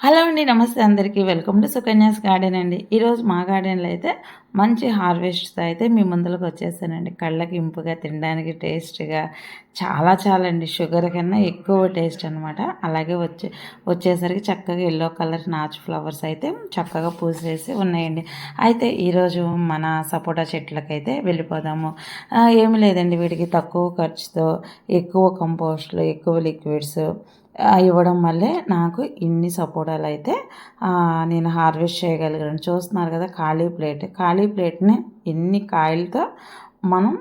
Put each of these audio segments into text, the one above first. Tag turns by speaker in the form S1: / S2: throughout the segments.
S1: Hello అండి నమస్తే అందరికీ. వెల్కమ్ టు సుకన్యాస్ గార్డెన్ అండి. ఈరోజు మా గార్డెన్లో అయితే మంచి హార్వెస్ట్తో అయితే మీ ముందులకు వచ్చేసానండి. కళ్ళకి ఇంపుగా తినడానికి టేస్ట్గా చాలా చాలా అండి. షుగర్ కన్నా ఎక్కువ టేస్ట్ అనమాట అలాగే వచ్చే వచ్చేసరికి చక్కగా ఎల్లో కలర్ నాచు ఫ్లవర్స్ అయితే చక్కగా పూసేసి ఉన్నాయండి. అయితే ఈరోజు మన సపోటా చెట్లకైతే వెళ్ళిపోదాము. ఏమి లేదండి వీటికి తక్కువ ఖర్చుతో ఎక్కువ కంపోస్ట్లు ఎక్కువ లిక్విడ్స్ ఇవ్వడం వల్లే నాకు ఇన్ని సపోటాలు అయితే నేను హార్వెస్ట్ చేయగలిగాను. చూస్తున్నారు కదా ఖాళీ ప్లేట్. ఖాళీ ప్లేట్ని ఎన్ని కాయలతో మనం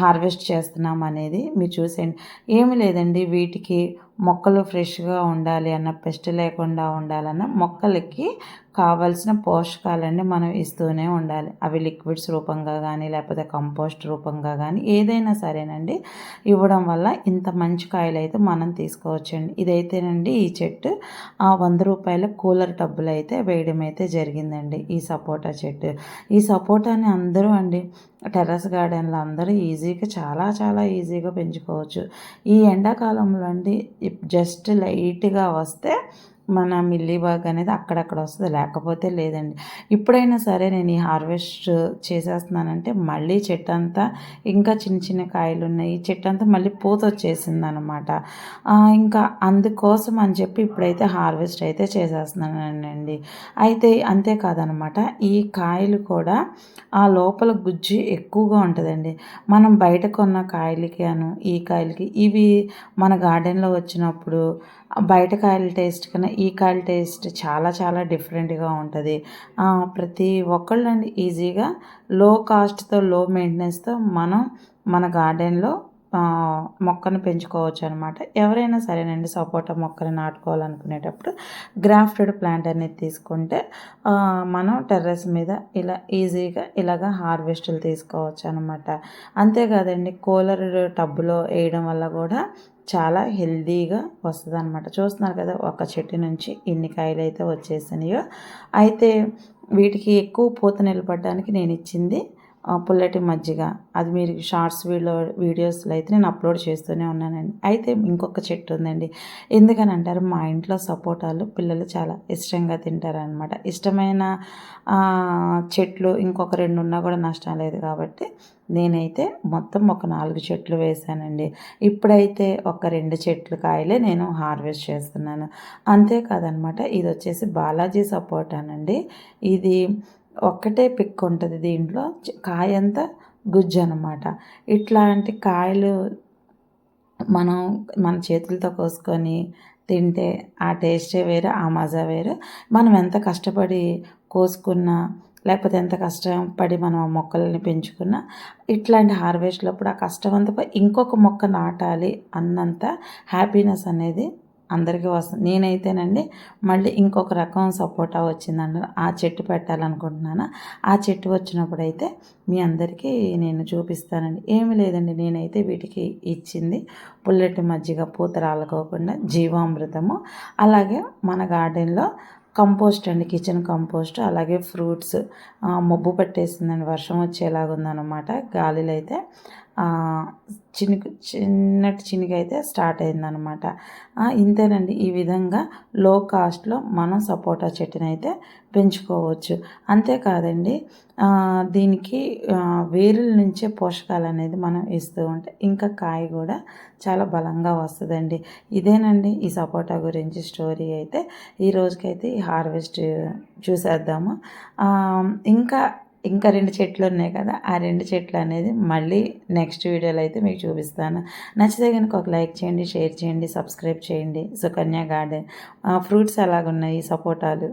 S1: హార్వెస్ట్ చేస్తున్నాం అనేది మీరు చూసేయండి. ఏమి లేదండి వీటికి మొక్కలు ఫ్రెష్గా ఉండాలి అన్న పెస్ట్ లేకుండా ఉండాలన్న మొక్కలకి కావలసిన పోషకాలన్నీ మనం ఇస్తూనే ఉండాలి. అవి లిక్విడ్స్ రూపంగా కానీ లేకపోతే కంపోస్ట్ రూపంగా కానీ ఏదైనా సరేనండి. ఇవ్వడం వల్ల ఇంత మంచి కాయలు అయితే మనం తీసుకోవచ్చండి. ఇదైతేనండి ఈ చెట్టు ఆ వంద రూపాయల కూలర్ టబ్బులు అయితే వేయడం అయితే జరిగిందండి ఈ సపోటా చెట్టు. ఈ సపోటాని అందరూ అండి టెర్రస్ గార్డెన్లో అందరూ ఈజీగా చాలా చాలా ఈజీగా పెంచుకోవచ్చు. ఈ ఎండాకాలంలో అండి జస్ట్ లైట్గా వస్తే మన మిల్లీబాగ్ అనేది అక్కడక్కడ వస్తుంది. లేకపోతే లేదండి. ఇప్పుడైనా సరే నేను ఈ హార్వెస్ట్ చేసేస్తున్నానంటే మళ్ళీ చెట్టు అంతా ఇంకా చిన్న చిన్న కాయలు ఉన్నాయి చెట్టు అంతా మళ్ళీ పూత వచ్చేసింది అనమాట ఇంకా అందుకోసం అని చెప్పి ఇప్పుడైతే హార్వెస్ట్ అయితే చేసేస్తున్నానండి. అయితే అంతేకాదనమాట. ఈ కాయలు కూడా ఆ లోపల గుజ్జు ఎక్కువగా ఉంటుందండి. మనం బయట కొన్న కాయలకి అను ఈ కాయలకి ఇవి మన గార్డెన్లో వచ్చినప్పుడు బయట కాయల టేస్ట్ కన్నా ఈ కాయల టేస్ట్ చాలా చాలా డిఫరెంట్గా ఉంటుంది. ప్రతి ఒక్కళ్ళండి ఈజీగా లో కాస్ట్తో లో మెయింటెనెన్స్తో మనం మన గార్డెన్లో మొక్కను పెంచుకోవచ్చు అనమాట ఎవరైనా సరేనండి సపోటా మొక్కని నాటుకోవాలనుకునేటప్పుడు గ్రాఫ్టెడ్ ప్లాంట్ అనేది తీసుకుంటే మనం టెర్రస్ మీద ఇలా ఈజీగా ఇలాగ హార్వెస్టులు తీసుకోవచ్చు అనమాట అంతేకాదండి కూలర్ టబ్బులో వేయడం వల్ల కూడా చాలా హెల్దీగా వస్తుంది అనమాట చూస్తున్నారు కదా ఒక చెట్టు నుంచి ఇన్ని కాయలు అయితే వచ్చేసినాయో. అయితే వీటికి ఎక్కువ పూత నిలబడడానికి నేను ఇచ్చింది పుల్లటి మజ్జిగ. అది మీరు షార్ట్స్ వీడియో వీడియోస్లో అయితే నేను అప్లోడ్ చేస్తూనే ఉన్నానండి. అయితే ఇంకొక చెట్టు ఉందండి. ఎందుకని అంటారు? మా ఇంట్లో సపోటాలు పిల్లలు చాలా ఇష్టంగా తింటారనమాట ఇష్టమైన చెట్లు ఇంకొక రెండు ఉన్నా కూడా నష్టం లేదు కాబట్టి నేనైతే మొత్తం ఒక నాలుగు చెట్లు వేశానండి. ఇప్పుడైతే ఒక రెండు చెట్లు కాయలే నేను హార్వెస్ట్ చేస్తున్నాను. అంతేకాదనమాట ఇది వచ్చేసి బాలాజీ సపోటానండి. ఇది ఒక్కటే పిక్ ఉంటుంది దీంట్లో కాయంతా గుజ్జు అనమాట ఇట్లాంటి కాయలు మనం మన చేతులతో కోసుకొని తింటే ఆ టేస్టే వేరు ఆ మజా వేరు. మనం ఎంత కష్టపడి కోసుకున్నా లేకపోతే ఎంత కష్టపడి మనం ఆ మొక్కల్ని పెంచుకున్నా ఇట్లాంటి హార్వెస్ట్లప్పుడు ఆ కష్టం అంతా ఇంకొక మొక్క నాటాలి అన్నంత హ్యాపీనెస్ అనేది అందరికీ వస్తుంది నేనైతేనండి మళ్ళీ ఇంకొక రకం సపోటా వచ్చిందండి. ఆ చెట్టు పెట్టాలనుకుంటున్నాను? ఆ చెట్టు వచ్చినప్పుడు అయితే మీ అందరికీ నేను చూపిస్తానండి. ఏమి లేదండి నేనైతే వీటికి ఇచ్చింది పుల్లటి మజ్జిగ పూత రాలకోకుండా జీవామృతము. అలాగే మన గార్డెన్లో కంపోస్ట్ అండి కిచెన్ కంపోస్ట్ అలాగే ఫ్రూట్స్ మబ్బు పట్టేసిందండి. వర్షం వచ్చేలాగా ఉందన్నమాట గాలిలో అయితే చినుకు చిన్నటి చినుకు అయితే స్టార్ట్ అయిందనమాట ఇంతేనండి. ఈ విధంగా లో కాస్ట్లో మనం సపోటా చెట్టుని అయితే పెంచుకోవచ్చు. అంతేకాదండి దీనికి వేరుల నుంచే పోషకాలు అనేది మనం ఇస్తూ ఉంటే ఇంకా కాయ కూడా చాలా బలంగా వస్తుందండి. ఇదేనండి ఈ సపోటా గురించి స్టోరీ అయితే. ఈ రోజుకైతే ఈ హార్వెస్ట్ చూసేద్దాము. ఇంకా ఇంకా రెండు చెట్లు ఉన్నాయి కదా ఆ రెండు చెట్లు అనేది మళ్ళీ నెక్స్ట్ వీడియోలో అయితే మీకు చూపిస్తాను. నచ్చితే కనుక ఒక లైక్ చేయండి షేర్ చేయండి సబ్స్క్రైబ్ చేయండి. సుకన్య గార్డెన్. ఫ్రూట్స్ అలాగున్నాయి సపోటాలు.